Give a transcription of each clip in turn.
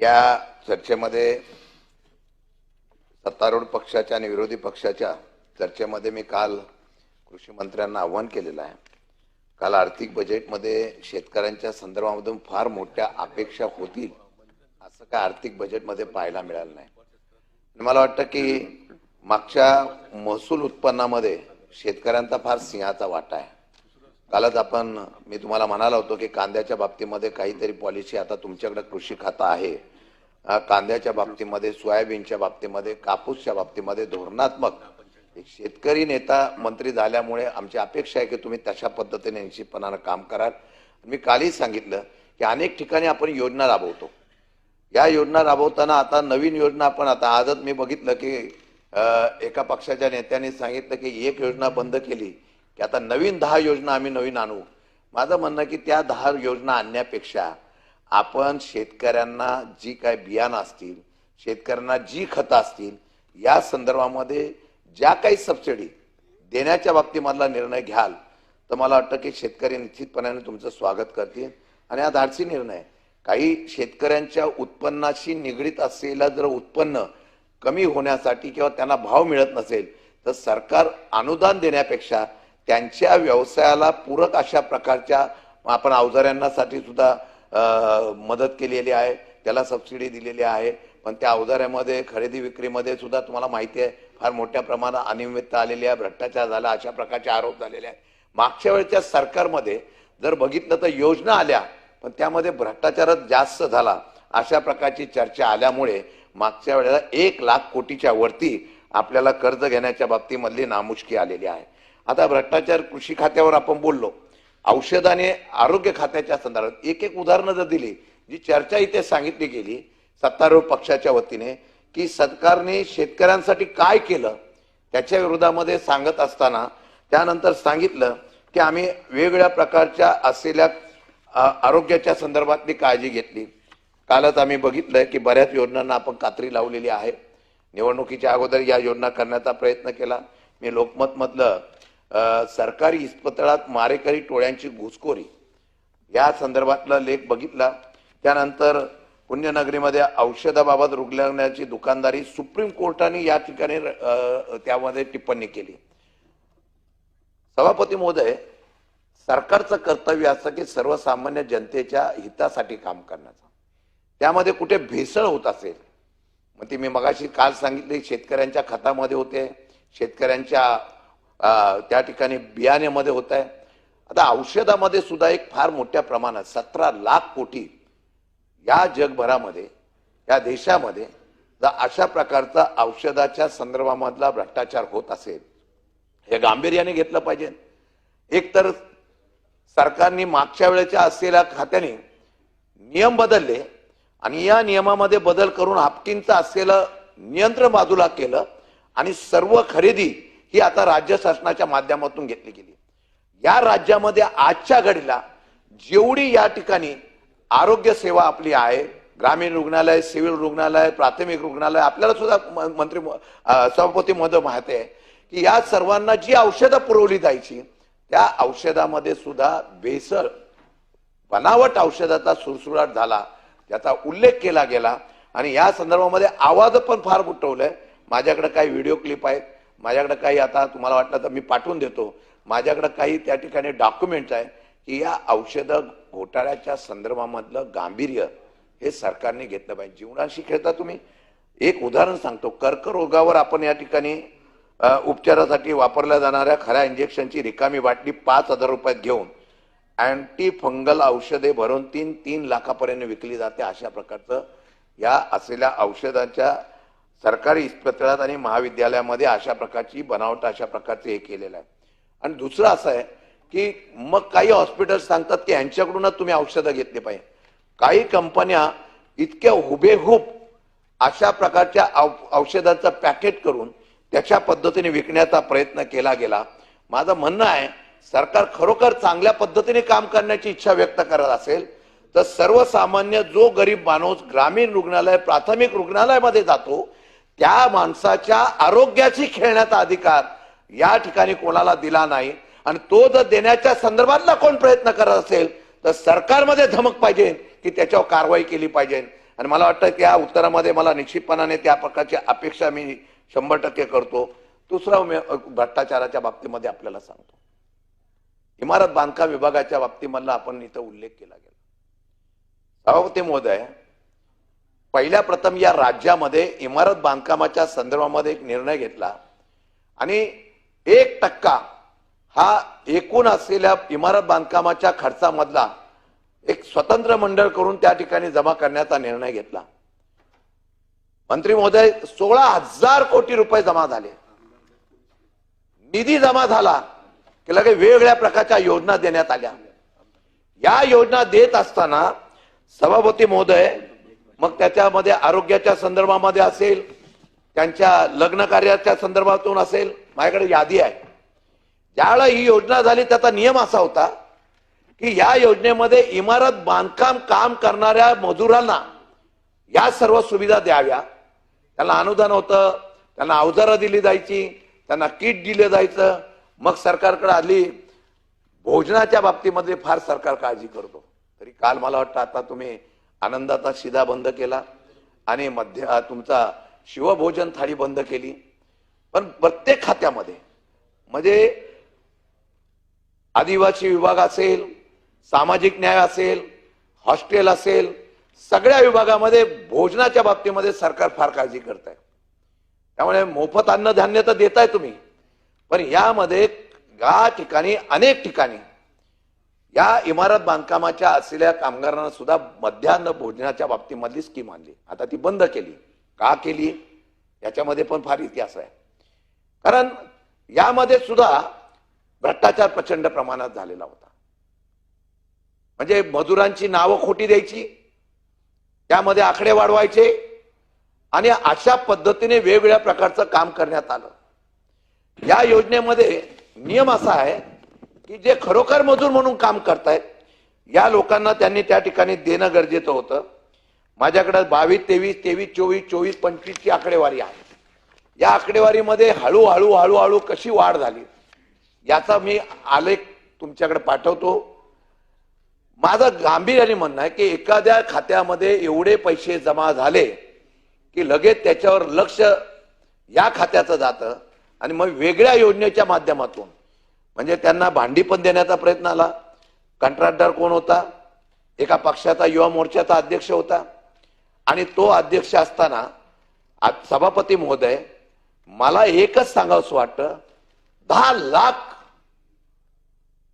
या चर्चेमध्ये सत्तारूढ पक्षाच्या आणि विरोधी पक्षाच्या चर्चेमध्ये मी काल कृषी मंत्र्यांना आव्हान केलेलं आहे. काल आर्थिक बजेटमध्ये शेतकऱ्यांच्या संदर्भामधून फार मोठ्या अपेक्षा होतील असं काय आर्थिक बजेटमध्ये पाहायला मिळालं नाही. मला वाटतं की मागच्या महसूल उत्पन्नामध्ये शेतकऱ्यांचा फार सिंहाचा वाटा आहे. कालच आपण मी तुम्हाला म्हणाला होतो की कांद्याच्या बाबतीमध्ये काहीतरी पॉलिसी आता तुमच्याकडे कृषी खातं आहे. कांद्याच्या बाबतीमध्ये सोयाबीनच्या बाबतीमध्ये कापूसच्या बाबतीमध्ये धोरणात्मक एक शेतकरी नेता मंत्री झाल्यामुळे आमची अपेक्षा आहे की तुम्ही तशा पद्धतीने निश्चितपणानं काम कराल. मी कालही सांगितलं की अनेक ठिकाणी आपण योजना राबवतो. या योजना राबवताना आता नवीन योजना आपण आता आजच मी बघितलं की एका पक्षाच्या नेत्याने सांगितलं की एक योजना बंद केली की आता नवीन दहा योजना आम्ही नवीन आणू. माझं म्हणणं की त्या दहा योजना आणण्यापेक्षा आपण शेतकऱ्यांना जी काय बियाणं असतील शेतकऱ्यांना जी खतं असतील या संदर्भामध्ये ज्या काही सबसिडी देण्याच्या बाबतीमधला निर्णय घ्याल तर मला वाटतं की शेतकरी निश्चितपणाने तुमचं स्वागत करतील. आणि हा धाडसी निर्णय काही शेतकऱ्यांच्या उत्पन्नाशी निगडीत असलेलं जर उत्पन्न कमी होण्यासाठी किंवा त्यांना भाव मिळत नसेल तर सरकार अनुदान देण्यापेक्षा त्यांच्या व्यवसायाला पूरक अशा प्रकारच्या आपण अवजाऱ्यांनासाठी सुद्धा मदत केलेली आहे. त्याला सबसिडी दिलेली आहे. पण त्या अवजाऱ्यामध्ये खरेदी विक्रीमध्ये सुद्धा तुम्हाला माहिती आहे फार मोठ्या प्रमाणात अनियमितता आलेली आहे भ्रष्टाचार झाला अशा प्रकारचे आरोप झालेले आहेत. मागच्या वेळच्या सरकारमध्ये जर बघितलं तर योजना आल्या पण त्यामध्ये भ्रष्टाचारच जास्त झाला अशा प्रकारची चर्चा आल्यामुळे मागच्या वेळेला एक लाख कोटीच्या वरती आपल्याला कर्ज घेण्याच्या बाबतीमधली नामुष्की आलेली आहे. आता भ्रष्टाचार कृषी खात्यावर आपण बोललो. औषध आणि आरोग्य खात्याच्या संदर्भात एक एक उदाहरणं जर दिली जी चर्चा इथे सांगितली गेली सत्तारूढ पक्षाच्या वतीने की सरकारने शेतकऱ्यांसाठी काय केलं त्याच्या विरोधामध्ये सांगत असताना त्यानंतर सांगितलं की आम्ही वेगवेगळ्या प्रकारच्या असलेल्या आरोग्याच्या संदर्भातली काळजी घेतली. कालच आम्ही बघितलं की बऱ्याच योजनांना आपण कात्री लावलेली आहे. निवडणुकीच्या अगोदर या योजना करण्याचा प्रयत्न केला. मी लोकमत मधलं सरकारी इस्पितळात मारेकरी टोळ्यांची घुसखोरी या संदर्भातला लेख बघितला. त्यानंतर पुण्यनगरीमध्ये औषधाबाबत रुग्णालयाची दुकानदारी सुप्रीम कोर्टाने या ठिकाणी त्यामध्ये टिप्पणी केली. सभापती महोदय सरकारचं कर्तव्य असतं की सर्वसामान्य जनतेच्या हितासाठी काम करण्याचं. त्यामध्ये कुठे भेसळ होत असेल मग ती मी मगाशी काल सांगितले शेतकऱ्यांच्या खतामध्ये होते शेतकऱ्यांच्या त्या ठिकाणी बियाण्यामध्ये होत आहे आता औषधामध्ये सुद्धा एक फार मोठ्या प्रमाणात सतरा लाख कोटी या जगभरामध्ये या देशामध्ये जर अशा प्रकारचा औषधाच्या संदर्भामधला भ्रष्टाचार होत असेल हे गांभीर्याने घेतलं पाहिजे. एकतर सरकारने मागच्या वेळेच्या असलेल्या खात्याने नियम बदलले आणि या नियमामध्ये बदल करून हापकींचं असलेलं नियंत्रण बाजूला केलं आणि सर्व खरेदी ही आता राज्य शासनाच्या माध्यमातून घेतली गेली. या राज्यामध्ये आजच्या घडीला जेवढी या ठिकाणी आरोग्य सेवा आपली आहे ग्रामीण रुग्णालय सिव्हिल रुग्णालय प्राथमिक रुग्णालय आपल्याला सुद्धा म- मंत्री सभापती महोदय माहिती आहे की या सर्वांना जी औषधं पुरवली जायची त्या औषधामध्ये सुद्धा भेसळ बनावट औषधाचा सुरसुराट झाला. त्याचा उल्लेख केला गेला. आणि या संदर्भामध्ये आवाज पण फार उठवलंय माझ्याकडे काही व्हिडिओ क्लिप आहेत. माझ्याकडे काही आता तुम्हाला वाटलं तर मी पाठवून देतो. माझ्याकडे काही त्या ठिकाणी डॉक्युमेंट्स आहे की या औषधं घोटाळ्याच्या संदर्भामधलं गांभीर्य हे सरकारने घेतलं पाहिजे. जीवनाशी खेळता तुम्ही. एक उदाहरण सांगतो. कर्करोगावर आपण या ठिकाणी उपचारासाठी वापरल्या जाणाऱ्या खऱ्या इंजेक्शनची रिकामी बाटली पाच हजार रुपयात घेऊन अँटी फंगल औषधे भरून तीन तीन लाखापर्यंत विकली जाते अशा प्रकारचं या असलेल्या औषधाच्या सरकारी इस्पितळात आणि महाविद्यालयामध्ये अशा प्रकारची बनावट अशा प्रकारचे हे केलेलं आहे. आणि दुसरं असं आहे की मग काही हॉस्पिटल सांगतात की ह्यांच्याकडूनच तुम्ही औषधं घेतली पाहिजे. काही कंपन्या इतक्या हुबेहूब अशा प्रकारच्या औ- पॅकेट करून त्याच्या पद्धतीने विकण्याचा प्रयत्न केला गेला. माझं म्हणणं आहे सरकार खरोखर चांगल्या पद्धतीने काम करण्याची इच्छा व्यक्त करत असेल तर सर्वसामान्य जो गरीब माणूस ग्रामीण रुग्णालय प्राथमिक रुग्णालयामध्ये जातो त्या माणसाच्या आरोग्याशी खेळण्याचा अधिकार या ठिकाणी कोणाला दिला नाही. आणि तो जर देण्याच्या संदर्भातला कोण प्रयत्न करत असेल तर सरकारमध्ये धमक पाहिजे की त्याच्यावर कारवाई केली पाहिजे. आणि मला वाटतं त्या उत्तरामध्ये मला निश्चितपणाने त्या प्रकारची अपेक्षा मी शंभर टक्के करतो. दुसरा भ्रष्टाचाराच्या बाबतीमध्ये आपल्याला सांगतो. इमारत बांधकाम विभागाच्या बाबतीमधला आपण इथं उल्लेख केला गेला. सभापती महोदय पहिल्या प्रथम या राज्यामध्ये इमारत बांधकामाच्या संदर्भामध्ये एक निर्णय घेतला आणि एक टक्का हा एकूण असलेल्या इमारत बांधकामाच्या खर्चामधला एक स्वतंत्र मंडळ करून त्या ठिकाणी जमा करण्याचा निर्णय घेतला. मंत्री महोदय सोळा हजार कोटी रुपये जमा झाले. निधी जमा झाला. की लगे वेगवेगळ्या प्रकारच्या योजना देण्यात आल्या. या योजना देत असताना सभापती महोदय मग त्याच्यामध्ये आरोग्याच्या संदर्भामध्ये असेल त्यांच्या लग्न कार्याच्या संदर्भातून असेल माझ्याकडे यादी आहे. ज्यावेळा ही योजना झाली त्याचा नियम असा होता की या योजनेमध्ये इमारत बांधकाम काम करणाऱ्या मजुरांना या सर्व सुविधा द्याव्या. त्यांना अनुदान होतं त्यांना अवजारं दिली जायची त्यांना किट दिलं जायचं मग सरकारकडे आली. भोजनाच्या बाबतीमध्ये फार सरकार काळजी करतो. तरी काल मला वाटतं आता तुम्ही आनंदाचा शिदा बंद केला आणि मध्य तुमचा शिवभोजन थाळी बंद केली. पण प्रत्येक खात्यामध्ये म्हणजे आदिवासी विभाग असेल सामाजिक न्याय असेल हॉस्टेल असेल सगळ्या विभागामध्ये भोजनाच्या बाबतीमध्ये सरकार फार काळजी करत आहे त्यामुळे मोफत अन्नधान्य तर देताय तुम्ही. पण यामध्ये या ठिकाणी अनेक ठिकाणी या इमारत बांधकामाच्या असलेल्या कामगारांना सुद्धा मध्यान्ह भोजनाच्या बाबतीमधली स्कीम आणली. आता ती बंद केली. का केली? याच्यामध्ये पण फार इतिहास आहे. कारण यामध्ये सुद्धा भ्रष्टाचार प्रचंड प्रमाणात झालेला होता. म्हणजे मजुरांची नावं खोटी द्यायची त्यामध्ये आकडे वाढवायचे आणि अशा पद्धतीने वेगवेगळ्या प्रकारचं काम करण्यात आलं. या योजनेमध्ये नियम असा आहे की जे खरोखर मजूर म्हणून काम करतायत या लोकांना त्यांनी त्या ठिकाणी देणं गरजेचं होतं. माझ्याकडे बावीस तेवीस तेवीस चोवीस चोवीस पंचवीसची आकडेवारी आहे. या आकडेवारीमध्ये हळूहळू हळूहळू कशी वाढ झाली याचा मी आलेख तुमच्याकडे पाठवतो. माझं गांभीर्याने म्हणणं आहे की एखाद्या खात्यामध्ये एवढे पैसे जमा झाले की लगेच त्याच्यावर लक्ष या खात्याचं जातं. आणि मग वेगळ्या योजनेच्या माध्यमातून. म्हणजे त्यांना भांडी पण देण्याचा प्रयत्न आला. कंत्राटदार कोण होता? एका पक्षाचा युवा मोर्चाचा अध्यक्ष होता. आणि तो अध्यक्ष असताना सभापती महोदय मला एकच सांगावंसं वाटतं दहा लाख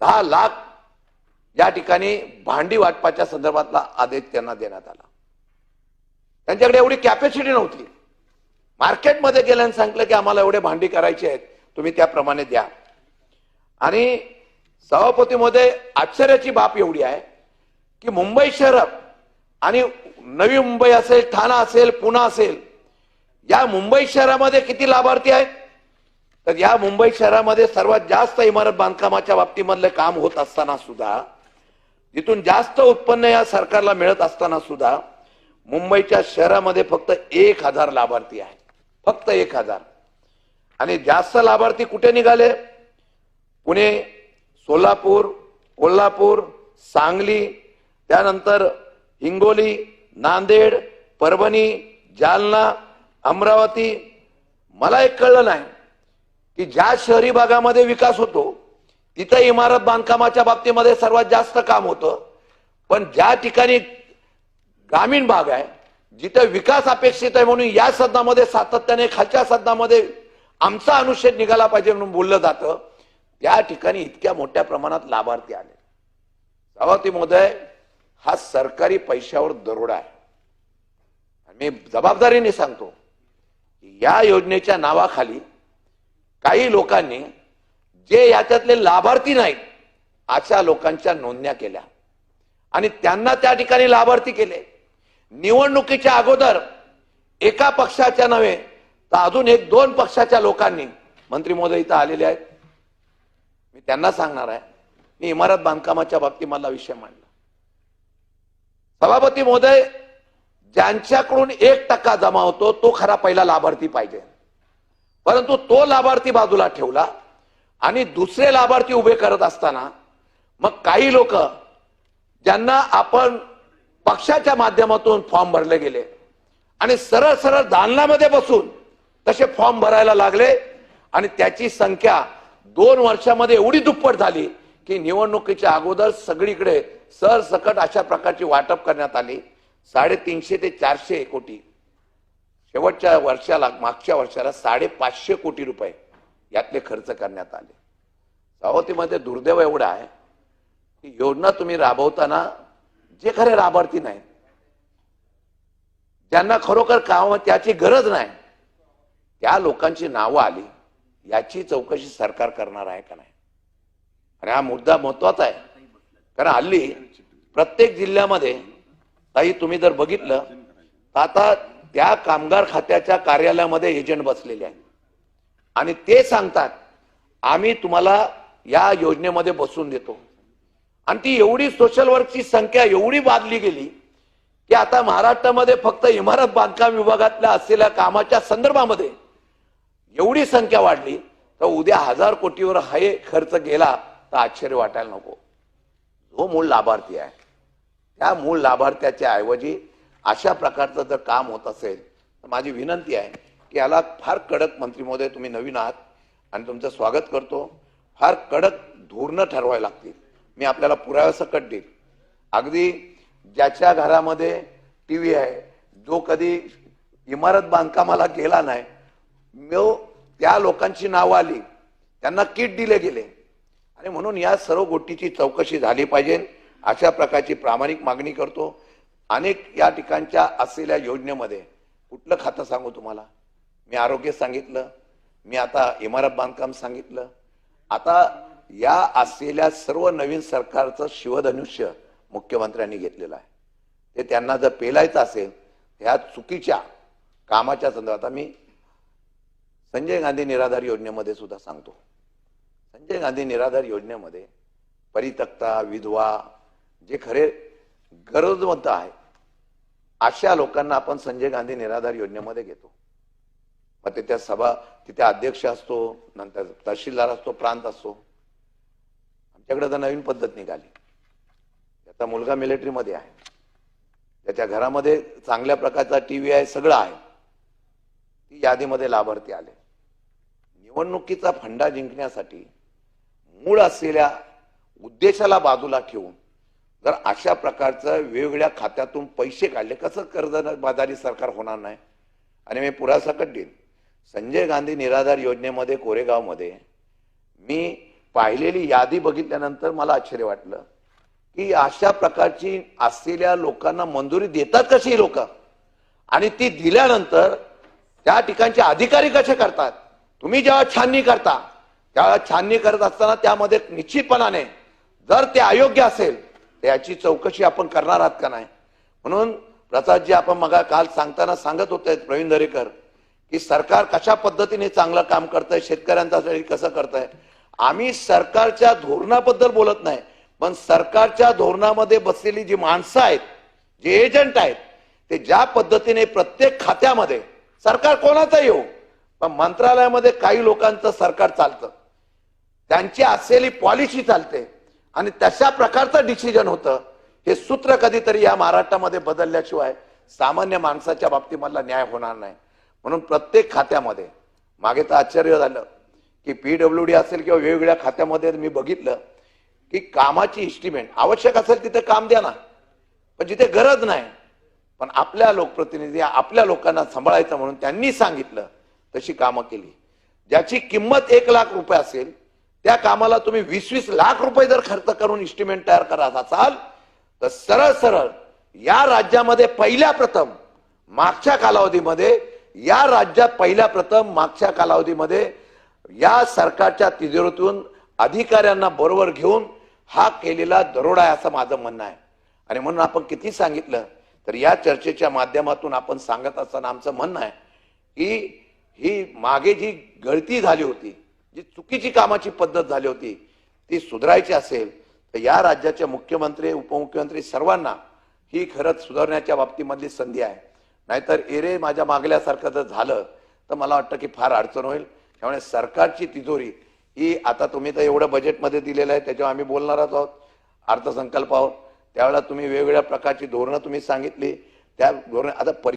दहा लाख या ठिकाणी भांडी वाटपाच्या संदर्भातला आदेश त्यांना देण्यात आला. त्यांच्याकडे एवढी कॅपॅसिटी नव्हती. मार्केटमध्ये गेल्याने सांगितलं की आम्हाला एवढे भांडी करायचे आहेत तुम्ही त्याप्रमाणे द्या. आणि सभापतीमध्ये आश्चर्याची बाब एवढी आहे की मुंबई शहर आणि नवी मुंबई असेल ठाणा असेल पुणे असेल या मुंबई शहरामध्ये किती लाभार्थी आहेत? तर या मुंबई शहरामध्ये सर्वात जास्त इमारत बांधकामाच्या बाबतीमधलं काम होत असताना सुद्धा जिथून जास्त उत्पन्न या सरकारला मिळत असताना सुद्धा मुंबईच्या शहरामध्ये फक्त एक हजार लाभार्थी आहेत. फक्त एक हजार. आणि जास्त लाभार्थी कुठे निघाले? पुणे सोलापूर कोल्हापूर सांगली त्यानंतर हिंगोली नांदेड परभणी जालना अमरावती. मला एक कळलं नाही की ज्या शहरी भागामध्ये विकास होतो तिथं इमारत बांधकामाच्या बाबतीमध्ये सर्वात जास्त काम होतं. पण ज्या ठिकाणी ग्रामीण भाग आहे जिथे विकास अपेक्षित आहे म्हणून या सदनामध्ये सातत्याने खालच्या सदनामध्ये आमचा अनुच्छेद निघाला पाहिजे म्हणून बोललं जातं त्या ठिकाणी इतक्या मोठ्या प्रमाणात लाभार्थी आले. सभापती महोदय हा सरकारी पैशावर दरोडा आहे. मी जबाबदारीने सांगतो या योजनेच्या नावाखाली काही लोकांनी जे याच्यातले लाभार्थी नाहीत अशा लोकांच्या नोंदण्या केल्या. आणि त्यांना त्या ठिकाणी लाभार्थी केले. निवडणुकीच्या अगोदर एका पक्षाच्या नव्हे तर अजून एक दोन पक्षाच्या लोकांनी मंत्री महोदय इथं आलेले आहेत. मी त्यांना सांगणार आहे मी इमारत बांधकामाच्या बाबतीत मला विषय मांडला. सभापती महोदय ज्यांच्याकडून एक टक्का जमा होतो तो खरा पहिला लाभार्थी पाहिजे. परंतु तो लाभार्थी बाजूला ठेवला आणि दुसरे लाभार्थी उभे करत असताना मग काही लोक ज्यांना आपण पक्षाच्या माध्यमातून फॉर्म भरले गेले. आणि सरळ सरळ दालनामध्ये बसून तसे फॉर्म भरायला लागले. आणि त्याची संख्या दोन वर्षामध्ये एवढी दुप्पट झाली की निवडणुकीच्या अगोदर सगळीकडे सरसकट अशा प्रकारची वाटप करण्यात आली. साडेतीनशे ते चारशे कोटी. शेवटच्या वर्षाला मागच्या वर्षाला साडेपाचशे कोटी रुपये यातले खर्च करण्यात आले. सावतीमध्ये दुर्दैव एवढा आहे की योजना तुम्ही राबवताना जे खरे लाभार्थी नाही ज्यांना खरोखर काम त्याची गरज नाही त्या लोकांची नावं आली याची चौकशी सरकार करणार आहे का नाही? आणि हा मुद्दा महत्त्वाचा आहे. कारण हल्ली प्रत्येक जिल्ह्यामध्ये ताई तुम्ही जर बघितलं तर आता त्या कामगार खात्याच्या कार्यालयामध्ये एजंट बसलेले आहेत. आणि ते सांगतात आम्ही तुम्हाला या योजनेमध्ये बसून देतो. आणि ती एवढी सोशल वर्कची संख्या एवढी वाढली गेली की आता महाराष्ट्रामध्ये फक्त इमारत बांधकाम विभागातल्या असलेल्या कामाच्या संदर्भामध्ये एवढी संख्या वाढली तर उद्या हजार कोटीवर हाये खर्च गेला तर आश्चर्य वाटायला नको. जो मूळ लाभार्थी आहे त्या मूळ लाभार्थ्याच्या ऐवजी अशा प्रकारचं जर काम होत असेल तर माझी विनंती आहे की याला फार कडक मंत्री महोदय तुम्ही नवीन आहात आणि तुमचं स्वागत करतो. फार कडक धोरणं ठरवायला लागतील. मी आपल्याला पुराव्यासकट देईल. अगदी ज्याच्या घरामध्ये टी व्ही आहे जो कधी इमारत बांधकामाला गेला नाही मी त्या लोकांची नावं आली त्यांना किट दिले गेले. आणि म्हणून या सर्व गोष्टीची चौकशी झाली पाहिजे. अशा प्रकारची प्रामाणिक मागणी करतो. अनेक या ठिकाणच्या असलेल्या योजनेमध्ये कुठलं खातं सांगू तुम्हाला? मी आरोग्य सांगितलं. मी आता इमारत बांधकाम सांगितलं. आता या असलेल्या सर्व नवीन सरकारचं शिवधनुष्य मुख्यमंत्र्यांनी घेतलेलं आहे. ते त्यांना जर पेलायचं असेल ह्या चुकीच्या कामाच्या संदर्भात मी संजय गांधी निराधार योजनेमध्ये सुद्धा सांगतो. संजय गांधी निराधार योजनेमध्ये परितक्ता विधवा जे खरे गरजवंत आहे अशा लोकांना आपण संजय गांधी निराधार योजनेमध्ये घेतो. मग तिथे सभा तिथे अध्यक्ष असतो नंतर तहसीलदार असतो प्रांत असतो. त्याच्याकडे तर नवीन पद्धत निघाली. त्याचा मुलगा मिलिटरीमध्ये आहे. त्याच्या घरामध्ये चांगल्या प्रकारचा टी व्ही आहे सगळं आहे. ती यादीमध्ये लाभार्थी आले. निवडणुकीचा फंडा जिंकण्यासाठी मूळ असलेल्या उद्देशाला बाजूला ठेवून जर अशा प्रकारचं वेगवेगळ्या खात्यातून पैसे काढले कसं कर्जबाजारी सरकार होणार नाही? आणि मी पुरासकट देईन. संजय गांधी निराधार योजनेमध्ये कोरेगावमध्ये मी पाहिलेली यादी बघितल्यानंतर मला आश्चर्य वाटलं की अशा प्रकारची असलेल्या लोकांना मंजुरी देतात कशी लोक? आणि ती दिल्यानंतर त्या ठिकाणचे अधिकारी कसे करतात? तुम्ही जेव्हा छाननी करता त्यावेळेस छाननी करत असताना त्यामध्ये निश्चितपणाने जर ते अयोग्य असेल त्याची चौकशी आपण करणार आहात का नाही? म्हणून प्रसादजी आपण मग काल सांगताना सांगत होते प्रवीण दरेकर की सरकार कशा पद्धतीने चांगलं काम करतंय शेतकऱ्यांसाठी कसं करतंय? आम्ही सरकारच्या धोरणाबद्दल बोलत नाही पण सरकारच्या धोरणामध्ये बसलेली जी माणसं आहेत जे एजंट आहेत ते ज्या पद्धतीने प्रत्येक खात्यामध्ये सरकार कोणाचं येऊ पण मंत्रालयामध्ये काही लोकांचं सरकार चालतं. त्यांची असलेली पॉलिसी चालते आणि तशा प्रकारचं डिसिजन होतं. हे सूत्र कधीतरी या महाराष्ट्रामध्ये बदलल्याशिवाय सामान्य माणसाच्या बाबतीमधला न्याय होणार नाही. म्हणून प्रत्येक खात्यामध्ये मागे तर आश्चर्य झालं की पीडब्ल्यू डी असेल किंवा वेगवेगळ्या खात्यामध्ये मी बघितलं की कामाची इस्टिमेट आवश्यक असेल तिथे काम द्या ना. पण जिथे गरज नाही. पण आपल्या लोकप्रतिनिधी आपल्या लोकांना सांभाळायचं म्हणून त्यांनी सांगितलं तशी कामं केली. ज्याची किंमत एक लाख रुपये असेल त्या कामाला तुम्ही वीस वीस लाख रुपये जर खर्च करून इस्टिमेट तयार करत असाल तर सरळ सरळ या राज्यामध्ये पहिल्या प्रथम मागच्या कालावधीमध्ये या राज्यात पहिल्या प्रथम मागच्या कालावधीमध्ये या सरकारच्या तिजोरीतून अधिकाऱ्यांना बरोबर घेऊन हा केलेला दरोडा आहे असं माझं म्हणणं आहे. आणि म्हणून आपण किती सांगितलं तर या चर्चेच्या माध्यमातून आपण सांगत असताना आमचं म्हणणं आहे की ही मागे जी गळती झाली होती जी चुकीची कामाची पद्धत झाली होती ती सुधारायची असेल तर या राज्याच्या मुख्यमंत्री उपमुख्यमंत्री सर्वांना ही खरंच सुधारण्याच्या बाबतीमधली संधी आहे. नाहीतर एरे माझ्या मागल्यासारखं जर झालं तर मला वाटतं की फार अडचण होईल. त्यामुळे सरकारची तिजोरी ही आता तुम्ही तर एवढं बजेटमध्ये दिलेलं आहे त्याच्यावर आम्ही बोलणारच आहोत अर्थसंकल्पावर त्यावेळेला तुम्ही वेगवेगळ्या प्रकारची धोरणं तुम्ही सांगितली. त्या धोरण आता परि